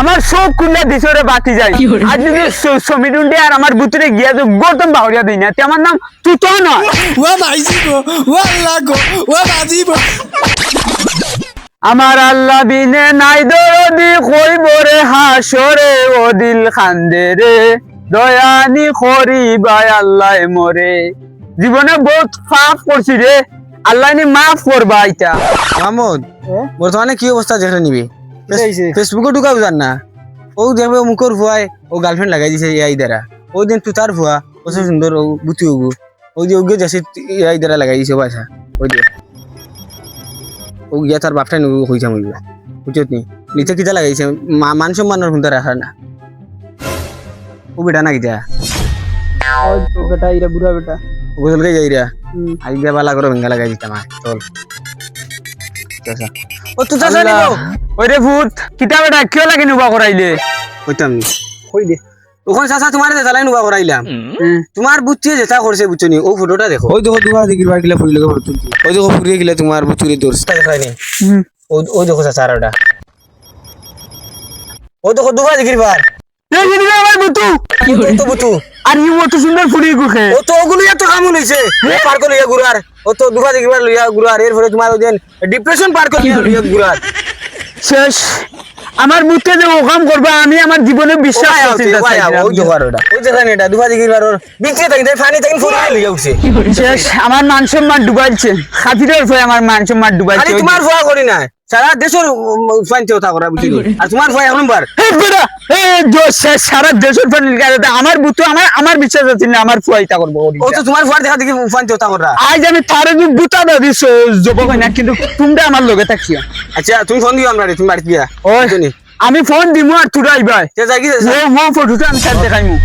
আমার সব কুন্ডা দিছরে বাতি যায়। আর যদি সমিডুন্ডে আর আমার বুতুরে গিয়া তো গৌতম বাহরিয়া দিই না তে আমার নাম তুই তো নয় ও মাইজি গো ও আল্লাহ গো ও মাজি গো আমার আল্লাহ বিনে নাই দরদি কই বরে হাসরে ও দিল খান্দে রে। দয়ানি খরি বাই আল্লাহ মরে। জীবনে বহুত পাপ করছি রে আল্লাহ নি মাফ করবা এটা মাহমুদ বর্তমানে কি অবস্থা দেখে নিবি? ফেসবুকে ঢুকা বুঝান না? ও দেখবে মুখর ভুয়ায় ও গার্লফ্রেন্ড লাগাই দিছে এই দ্বারা ও দিন তুই তার ভুয়া কত সুন্দর ও বুতি ওগু ও যে ওগে যাচ্ছে এই দ্বারা লাগাই দিছে পয়সা ওই যে ও গিয়া তার বাপটা নু হইছা মইবা বুঝছত নি? নিচে কিতা লাগাইছে মা- মান সম্মানের হুন্দা রাখা না। ও বেটা না কিতা? বেটা ইরা বুড়া বেটা। গোসল কে যাই রা আই দিয়া বালা করে ভেঙ্গা লাগাই দিতাম আর চল। চাচা। ও তুই চাচা নিব। ওরে ভূত কিতা বেটা কিয় লাগে নুবা করাইলে কইতাম। নি কই দে ওখানে চাচা তোমার দেখালাই নুবা করাইলাম তোমার বুচ্চি যেটা করছে বুঝছ ও ফটোটা দেখো। ওই দেখো দুবার দিকির বার গিলা ফুরি লগা ফটো ওই দেখো ফুরিয়ে গিলা তোমার বুচুরি দর্শটা দেখাই নি ও ও দেখো চাচা আর ওটা ও দেখো দুবার দিকির বার আর ই মতো সুন্দর ফুলি গুখে ও তো ওগুলো এত কামুন হইছে। পার করে লইয়া গুরার ও তো দুবার দিকির লইয়া গুরার এর তোমার ওই ডিপ্রেশন পার করে লইয়া গুরার শেষ। আমার বুতে যে ওকাম করবা আমি আমার জীবনে বিশ্বাস ওই ওটা ওই এটা বার ওর থাকি তাই ফানি থাকি উঠছে। শেষ। আমার মান সম্মান ডুবাইছে। খাতিরের ভয় আমার মান সম্মান ডুবাইছে তোমার ভয় করি না সারা দেশের ফাইনতে কথা করা বুঝলি? আর তোমার এক নম্বর। সারা দেশের আমার বুতু আমার আমার বিশ্বাস আছে না আমার ফুয়াইতা করব ও তো তোমার ফুয়ার দেখা দেখি ফাইনতে কথা করা আজ আমি তারে যে বুতা দিছ হয় না কিন্তু তোমরা আমার লগে থাকিও। আচ্ছা তুমি ফোন দিও আমরা তুমি বাড়ি গিয়া। ও আমি ফোন দিমু আর তুই আইবাই সে যাই কি ও মো ফটোটা আমি সাথে দেখাইমু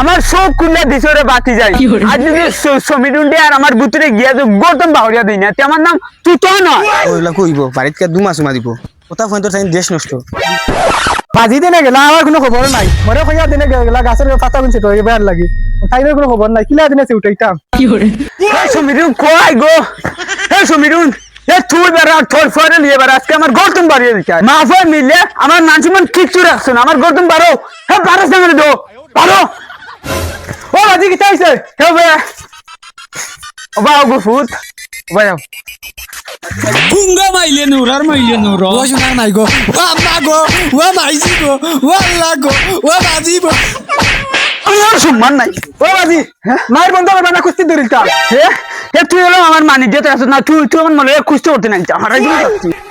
আমার সব কুন্ডা দিছরে বাতি যায়। আর যদি সমিডুন্ডে আর আমার বুতুরে গিয়া তো গৌতম বাহরিয়া দিই না আমার নাম তুই তো নয় ওইলা কইব বাড়িতে কে দু মাস মা দিব। কথা ফোন তো দেশ নষ্ট। বাজি দিনে গেলা আমার কোনো খবর নাই। মরে খইয়া দিনে গেলা গাছের পাতা গুনছে তো এবার লাগি। তাইনের কোনো খবর নাই কিলা দিনে উঠাইতাম এই সমীরুন কই গো এই সমীরুন এ তুই বেড়া তোর ফরে নিয়ে বেড়া আজকে আমার গৌতম বাড়িয়ে দিচ্ছে মা ফয় মিলে আমার নাচমান কিচ্ছু রাখছো না আমার গৌতম বাড়ো হ্যাঁ বারো সঙ্গে দো বারো ও বাজি কি চাইছে হে বে ও বা গো ফুট যাও Bunga maile nurar maile nuro. ও শোনার নাই গো ও আম্মা গো ও মাইজি গো ও আল্লাহ গো ও মাজি গো। আমার সম্মান নাই। ও বাজি মায়ের বন্ধ করবা না কুস্তি দরিলতাম হে হে তুই হলো আমার আছে না তুই তুই আমার মনে হয় খুঁজতে করতে নাই আমার একদম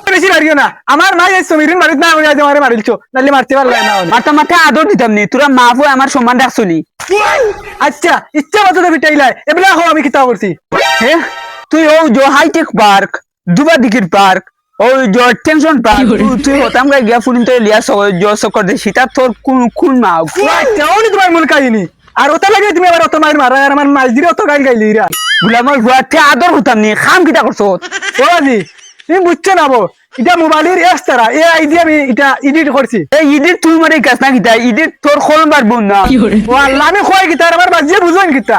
বেশি মারিও না। আমার মা এই সমীরিন বাড়িতে না আমি আজ আমারে মারিলছো নালে মারতে পারলাই না মাথা মাথা আদর দিতাম নি তোরা মা ফুয়ে আমার সম্মান রাখছো আচ্ছা ইচ্ছা মতো তো পিটাইলাই এবেলা হো আমি কিতা করছি হে? তুই ও যে হাইটেক পার্ক দুবা দিকির পার্ক ওই যে টেনশন পার্ক তুই- তুই হতাম গাই গিয়া তো লিয়া সকর দে সীতা তোর কোন কোন মা কেউনি তোমার মূল কাহিনী। আর ওটা লাগে তুমি আবার অত মায়ের মারা আর আমার মাছ দিলে অত গাইল গাইলি ইরা গুলামর ভুয়াতে আদর হতাম নি খাম কিটা করছ ও বাজি তুমি বুঝছ না বো এটা মোবাইলের এস্তারা এ আই দিয়ে আমি এটা এডিট করছি এই ঈদের তুই মরে কাজ না কিতা ঈদের তোর খোলবার বোন না। ও আল্লাহ আমি কয় কিতা আমার বাজিয়ে বুঝলেন কিতা।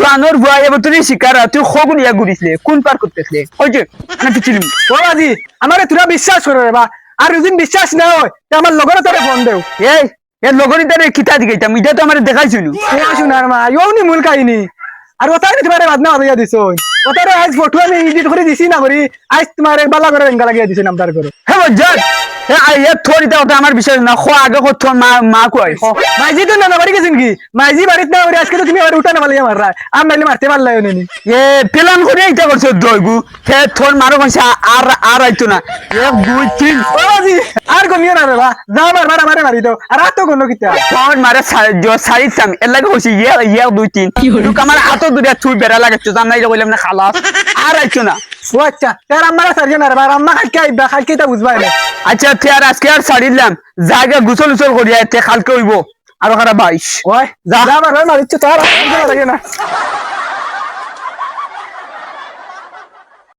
জানোর ভুয়া এবার তুই শিকার তুই খগুন ইয়া ঘুরিসলে কোন পার করতেছিলে ওই যে আমি পিছিলিম ও বাজি আমার তোরা বিশ্বাস করে রে বা আর যদি বিশ্বাস না হয় তে আমার লগর তোরে ফোন দেও। এই এর লগরি তারে কিতা দিগাইতাম এটা তো আমার দেখাইছিল এ শুনার মা ইউনি মূল কাহিনী। আর ওটাই তোমার বাদনা বাজাইয়া দিছ ওটারে আজ ফটো আমি এডিট করে দিছি না করি। আজ তোমার বালা করে রেঙ্গা লাগিয়ে দিছি নামদার করে। হে বজ্জাত হে আইয়া থরি তা ওটা আমার বিষয় না খো আগে কো তোর মা মা কই মাইজি তো না বাড়ি গেছেন কি? মাইজি বাড়িতে না করে আজকে তো তুমি আবার উঠা না পালিয়ে মাররা আর নাইলে মারতে পারলাই নি। এ প্ল্যান করে এইটা করছে দইগু। হে তোর মারো কইছে আর আর আইতো না। এক দুই তিন। ও বাজি কমিও না রে বা যা মার মারা মারে মারি দাও। আর আর কোনো কিতা? তোর মারে জো সারি এর লাগে কইছে ইয়ে ইয়ে দুই তিন। তুই আমার হাত দুটা তুই বেড়া লাগাচ্ছ জান নাই না খালাস। আর আইতো না। ও আচ্ছা তার আম্মারা সারিও না রে বা আম্মা খাইকে আইবা তা না আচ্ছা তুই আর আজকে আর ছাড়িলাম জায়গা গুছল উছল করিয়া তে কালকে হইব। আর খারাপ বাইশ ওই যা। যা মার মারিচ্ছ তার আর লাগে না।